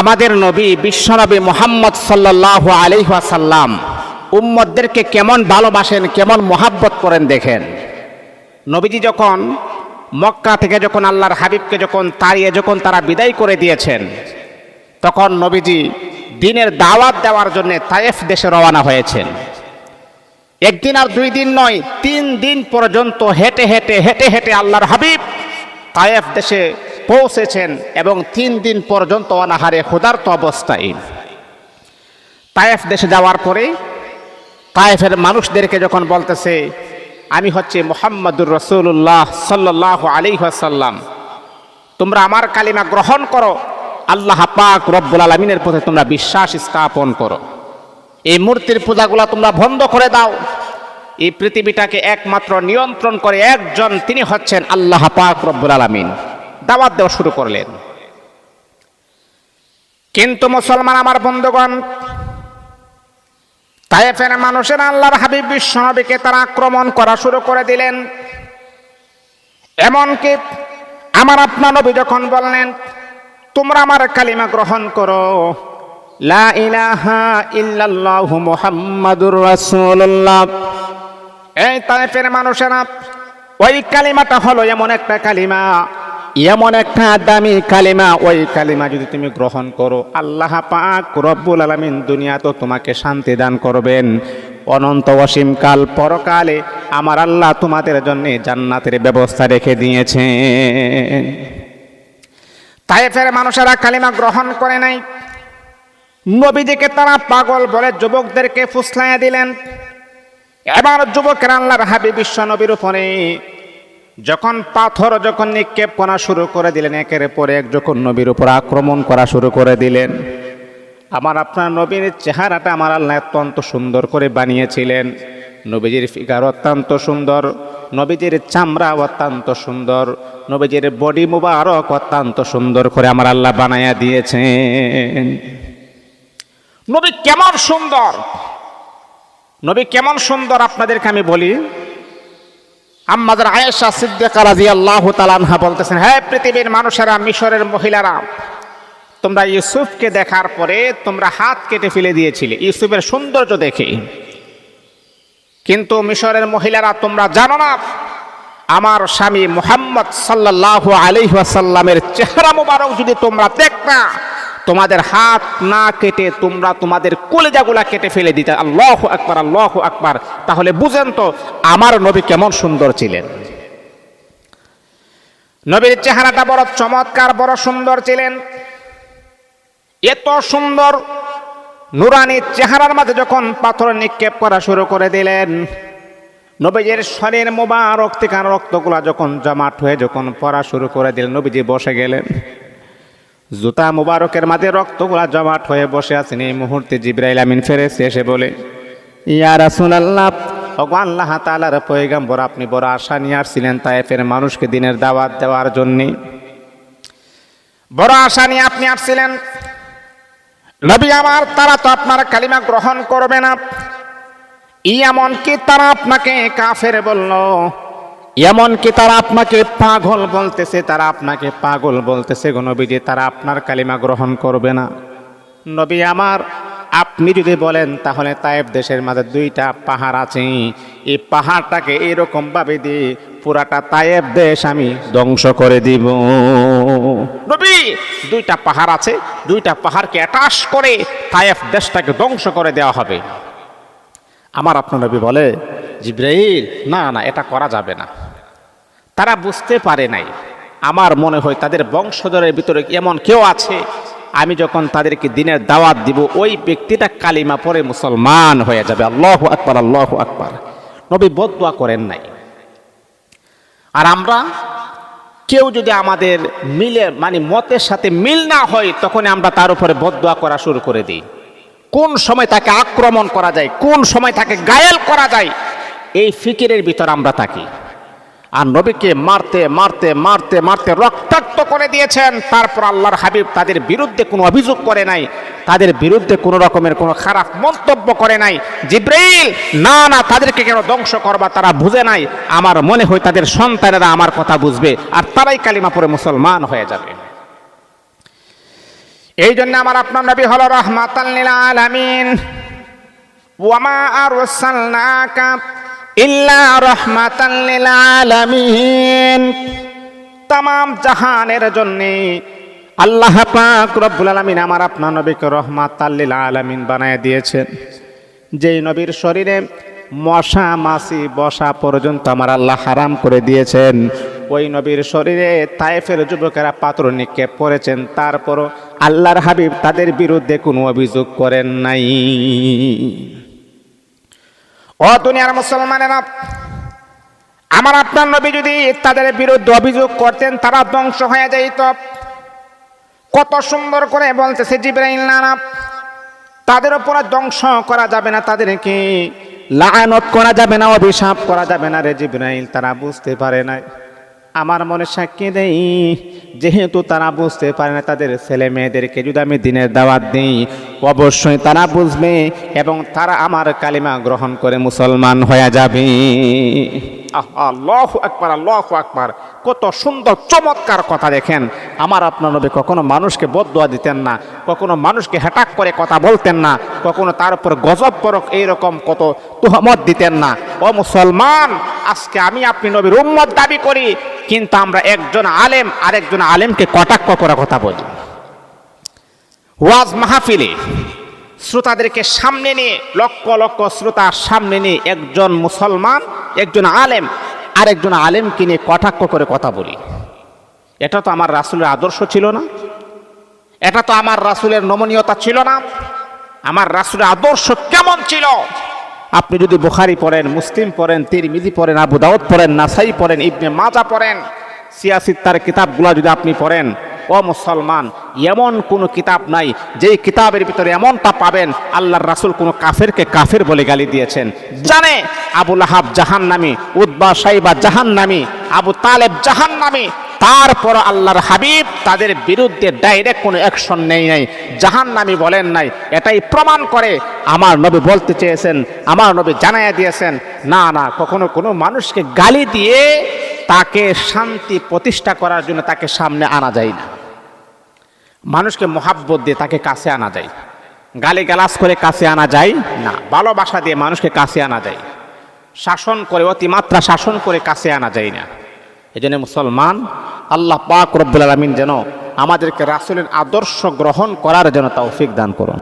আমাদের নবী বিশ্বনবী মোহাম্মদ সাল্লাহ আলিহাসাল্লাম উম্মদদেরকে কেমন ভালোবাসেন, কেমন মোহাব্বত করেন দেখেন। নবীজি যখন মক্কা থেকে যখন আল্লাহর হাবিবকে যখন তাড়িয়ে যখন তারা বিদায় করে দিয়েছেন, তখন নবীজি দিনের দাওয়াত দেওয়ার জন্য তায়েফ দেশে রওনা হয়েছেন। একদিন আর দুই দিন নয়, তিন দিন পর্যন্ত হেঁটে হেঁটে হেঁটে হেঁটে আল্লাহর হাবিব তায়েফ দেশে পৌঁছেছেন এবং তিন দিন পর্যন্ত অনাহারে ক্ষুধার্ত অবস্থায়। তায়েফ দেশে যাওয়ার পরে তায়েফের মানুষদেরকে যখন বলতেছে, আমি হচ্ছে মোহাম্মদুর রসুল্লাহ সাল্লাহ আলী সাল্লাম তোমরা আমার কালিমা গ্রহণ করো, আল্লাহ পাক রব্বুল আলমিনের প্রতি তোমরা বিশ্বাস স্থাপন করো। এই মূর্তির পূজাগুলা তোমরা বন্ধ করে দাও। এই পৃথিবীটাকে একমাত্র নিয়ন্ত্রণ করে একজন, তিনি হচ্ছেন আল্লাহ পাক রব্বুল আলমিন। দাওয়াত দেওয়া শুরু করলেন। কিন্তু মুসলমান আমার বন্ধুগণ তাইফের মানুষের আল্লাহর হাবিব বিশ্বনবীকে তারা আক্রমণ করা শুরু করে দিলেন। এমনকি আমার আপনা নবী যখন বললেন, তোমরা আমার কালিমা গ্রহণ করো। এই তাইফের মানুষেরা, ওই কালিমাটা হলো এমন একটা কালিমা। এমন একটা দামি কালিমা, ওই কালিমা যদি তুমি গ্রহণ করো, আল্লাহ পাক রব্বুল আলমিন দুনিয়া তো তোমাকে শান্তি দান করবেন। অনন্ত অসীম কাল পরকালে আমার আল্লাহ তোমাদের জন্যে জান্নাতের ব্যবস্থা রেখে দিয়েছে তাই তাইফের মানুষেরা কালিমা গ্রহণ করে নাই। নবীজিকে তারা পাগল বলে যুবকদেরকে ফুসলাইয়া দিলেন। এবার যুবকের আল্লাহর হাবি বিশ্ব নবীর উপরে যখন পাথর যখন নিক্ষেপ করা শুরু করে দিলেন, একের পরে এক যখন নবীর উপর আক্রমণ করা শুরু করে দিলেন, আমার আপনার নবীর চেহারাটা আমার আল্লাহ অত্যন্ত সুন্দর করে বানিয়েছিলেন। নবীজির ফিগার অত্যন্ত সুন্দর, নবীজির চামড়া অত্যন্ত সুন্দর, নবীজির বডি মুবারক অত্যন্ত সুন্দর করে আমার আল্লাহ বানাইয়া দিয়েছেন। নবী কেমন সুন্দর? নবী কেমন সুন্দর আপনাদেরকে আমি বলি আম্মাদের আয়েশা সিদ্দিকা রাদিয়াল্লাহু তাআলা আনহা বলতেছেন হ্যাঁ পৃথিবীর মানুষেরা, মিশরের মহিলারা, তোমরা ইউসুফকে দেখার পরে তোমরা হাত কেটে ফেলে দিয়েছিলে, ইউসুফের সৌন্দর্য দেখে। কিন্তু মিশরের মহিলারা, তোমরা জানো না, আমার স্বামী মুহাম্মদ সাল্লাল্লাহু আলাইহি ওয়াসাল্লামের চেহারা মুবারক যদি তোমরা দেখতা তোমাদের হাত না কেটে তোমরা তোমাদের কলেজাগুলা কেটে ফেলে দিতে। আল্লাহ আকবার আল্লাহ আকবার। তাহলে বুঝেন তো, আমার নবী কেমন সুন্দর ছিলেন। নবীর চেহারাটা বড় চমৎকার, বড় সুন্দর ছিলেন। এত সুন্দর নুরানি চেহারার মাঝে যখন পাথর নিক্ষেপ করা শুরু করে দিলেন, নবীজির শরীর মোবারক থেকে রক্তগুলা যখন জমাট হয়ে যখন পড়া শুরু করে দিলেন, নবীজি বসে গেলেন। জুতা মুবারকের মাঝে রক্তগুলা জমাট হয়ে বসে আছেন এই মুহূর্তে জিব্রাইল আমিন ফেরেস এসে বলে ইয়া রাসূলুল্লাহ। ভগবান আল্লাহ তাআলার পয়গম্বর আপনি বড় আশা নিয়ে আসছিলেন তায়েফের মানুষকে দিনের দাওয়াত দেওয়ার জন্য। বড় আশা নিয়ে আপনি আসছিলেন। নবী আমার তারা তো আপনার কালিমা গ্রহণ করবে না। ই এমনকি তারা আপনাকে কাফের বলল এমনকি তারা আপনাকে পাগল বলতেছে, তারা আপনাকে পাগল বলতেছে গো নবীজি, তারা আপনার কালিমা গ্রহণ করবে না। নবী আমার, আপনি যদি বলেন, তাহলে তায়েব দেশের মাঝে দুইটা পাহাড় আছে। এই পাহাড়টাকে এরকম ভাবে দিয়ে পুরাটা তায়েব দেশ আমি ধ্বংস করে দিব। নবী, দুইটা পাহাড় আছে, দুইটা পাহাড়কে অ্যাটাচ করে তায়েব দেশটাকে ধ্বংস করে দেওয়া হবে। আমার আপনার নবী বলে, জিব্রাইল, না না, এটা করা যাবে না। তারা বুঝতে পারে নাই। আমার মনে হয় তাদের বংশধরের ভিতরে এমন কেউ আছে, আমি যখন তাদেরকে দিনের দাওয়াত দিব, ওই ব্যক্তিটা কালিমা পরে মুসলমান হয়ে যাবে। আল্লাহ আকবার আল্লাহ আকবার। নবী বদুয়া করেন নাই। আর আমরা, কেউ যদি আমাদের মিলে মানে মতের সাথে মিল না হয়, তখন আমরা তার উপরে বদুয়া করা শুরু করে দিই। কোন সময় তাকে আক্রমণ করা যায়, কোন সময় তাকে গায়েল করা যায়, এই ফিকিরের ভিতর আমরা থাকি। আর নবীকে মারতে মারতে মারতে মারতে রক্তাক্ত করে দিয়েছেন। তারপর আল্লাহর হাবিব তাদের বিরুদ্ধে কোনো অভিযোগ করে নাই। তাদের বিরুদ্ধে কোনো রকমের কোনো খারাপ মন্তব্য করে নাই। জিব্রাইল, না না, তাদেরকে কেন ধ্বংস করবা? তারা বুঝে নাই। আমার মনে হয় তাদের সন্তানেরা আমার কথা বুঝবে আর তারাই কালিমা পরে মুসলমান হয়ে যাবে। এই জন্য আমার আপনার নবী হলো রহমাতাল্লিল আলামিন। ওয়ামা আরসালনাকা ইল্লা রহমাতাল্লিল আলামিন। তাম জাহানের জন্য আল্লাহ পাক রব্বুল আলামিন আমার আপনার নবীকে রহমাতাল্লিল আলামিন বানায় দিয়েছেন। যেই নবীর শরীরে মশা, মাছি, বসা পর্যন্ত আমার আল্লাহ হারাম করে দিয়েছেন। ওই নবীর শরীরে তায়েফের যুবকেরা পাত্র নিক্ষেপ করেছেন। তারপরও আল্লাহর হাবিব তাদের বিরুদ্ধে কোনো অভিযোগ করেন নাই। ও দুনিয়ার মুসলমানেরা, আমার আপনার নবী যদি তাদের বিরুদ্ধে অভিযোগ করতেন, তারা ধ্বংস হয়ে যাইত। কত সুন্দর করে বলতেছে জিব্রাইল নানা, তাদের উপরে ধ্বংস করা যাবে না, তাদেরকে লায়নত করা যাবে না, অভিশাপ করা যাবে না রে জিব্রাইল, তারা বুঝতে পারে না আমার মনে সাক্ষী দেই, যেহেতু তারা বুঝতে পারে না তাদের ছেলে মেয়েদেরকে যদি আমি দিনের দাওয়াত দিই, অবশ্যই তারা বুঝবে এবং তারা আমার কালিমা গ্রহণ করে মুসলমান হয়ে যাবে। আল্লাহ আকবার আল্লাহ আকবার। কত সুন্দর, চমৎকার কথা দেখেন। আমার আপনার নবী কখনো মানুষকে বদুয়া দিতেন না, কখনো মানুষকে হ্যাটাক করে কথা বলতেন না, কখনো তার উপর গজব পরক এইরকম কত তুহমত দিতেন না। ও মুসলমান, আজকে আমি আপনি নবীর উম্মত দাবি করি কিন্তু আমরা একজন আলেম, আরেকজন আলেমকে কটাক্ষ করে কথা বলি। ওয়াজ মাহফিলে শ্রোতাদেরকে সামনে নিয়ে, লক্ষ লক্ষ শ্রোতার সামনে নিয়ে একজন মুসলমান, একজন আলেম, আরেকজন আলেমকে নিয়ে কটাক্ষ করে কথা বলি। এটা তো আমার রাসুলের আদর্শ ছিল না। এটা তো আমার রাসুলের নমনীয়তা ছিল না। আমার রাসুলের আদর্শ কেমন ছিল? আপনি যদি বুখারি পড়েন, মুসলিম পড়েন, তিরমিজি পড়েন, আবু দাউদ পড়েন, নাসাই পড়েন, ইবনে মাজা পড়েন, সিয়াসিত্তার কিতাবগুলো যদি আপনি পড়েন, ও মুসলমান, এমন কোনো কিতাব নাই, যেই কিতাবের ভিতরে এমনটা পাবেন, আল্লাহর রাসুল কোনো কাফেরকে কাফের বলে গালি দিয়েছেন। জানে আবুল আহাব জাহান নামি উদ্বা সাইবা জাহান নামি আবু তালেব জাহান নামি তারপর আল্লাহর হাবিব তাদের বিরুদ্ধে ডাইরেক্ট কোনো অ্যাকশন নেই নাই। জাহান নামি বলেন নাই। এটাই প্রমাণ করে আমার নবী বলতে চেয়েছেন, আমার নবী জানাইয়া দিয়েছেন, না না, কখনো কোনো মানুষকে গালি দিয়ে তাকে শান্তি প্রতিষ্ঠা করার জন্য তাকে সামনে আনা যায় না। মানুষকে মহাব্বত দিয়ে তাকে কাছে আনা যায়। গালি গালাস করে কাছে আনা যায় না। ভালোবাসা দিয়ে মানুষকে কাছে আনা যায়। শাসন করে, অতিমাত্রা শাসন করে কাছে আনা যায় না। এই জন্য মুসলমান আল্লাহ পাক রব্বুল আলমিন যেন আমাদেরকে রাসুলের আদর্শ গ্রহণ করার জন্য তৌফিক দান করুন।